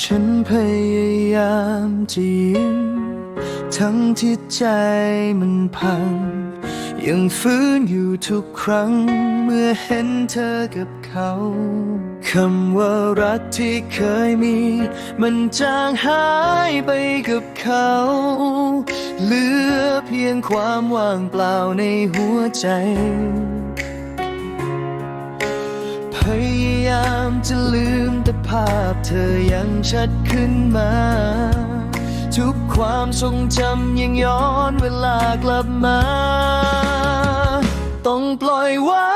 ฉันพยายามจะยิ้มทั้งที่ใจมันพัง ยังฟื้นอยู่ทุกครั้ง เมื่อเห็นเธอกับเขาคำว่ารักที่เคยมี มันจางหายไปกับเขา เหลือเพียงความว่างเปล่าในหัวใจพยายามจะลืมแต่ภาพเธอยังชัดขึ้นมา ทุกความทรงจำยังย้อนเวลากลับมา ต้องปล่อยวาง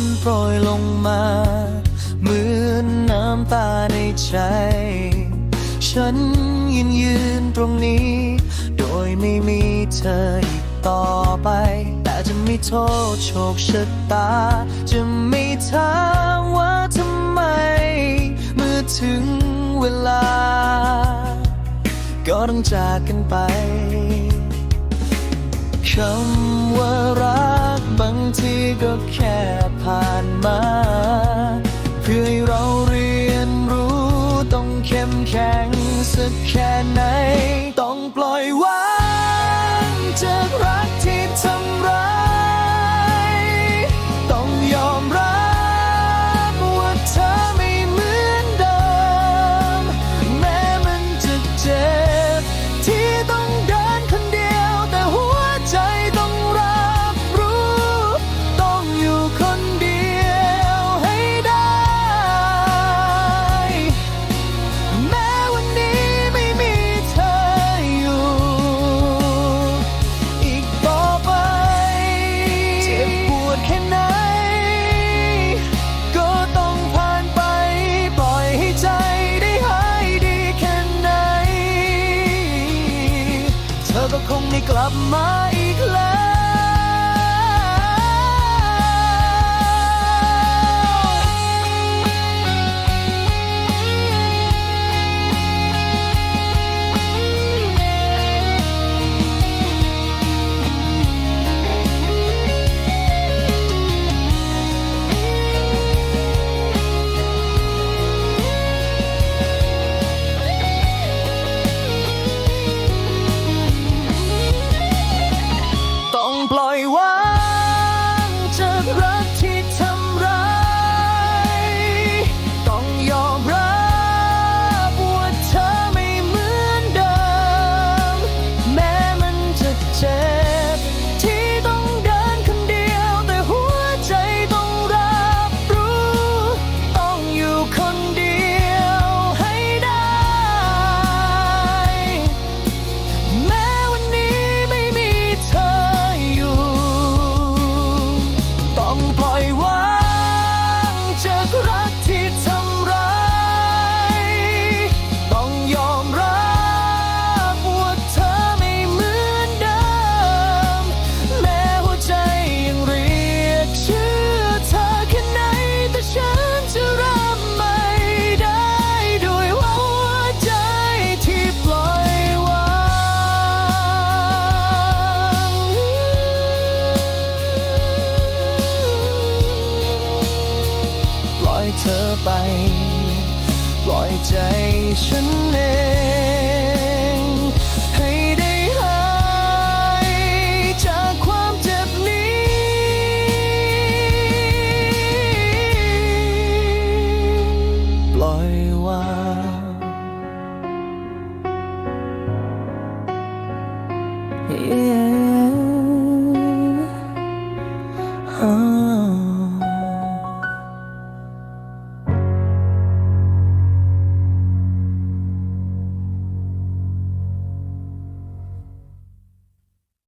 นโปรยลงมา เหมือนน้ำตาในใจ ฉันยืนยืนตรงนี้ โดยไม่มีเธออีกต่อไป แต่จะไม่โทษโชคชะตา จะไม่ถามว่าทำไม เมื่อถึงเวลา ก็ต้องจากกันไปคำว่ารัก บางทีก็แค่ผ่านมา เพื่อให้เราเรียนรู้ต้องเข้มแข็งสักแค่ไหน make up my chegou lá. อยเธอไป ปล่อยใจฉันเองให้ได้หายจากความเจ็บนี้ ปล่อยวาง Yeah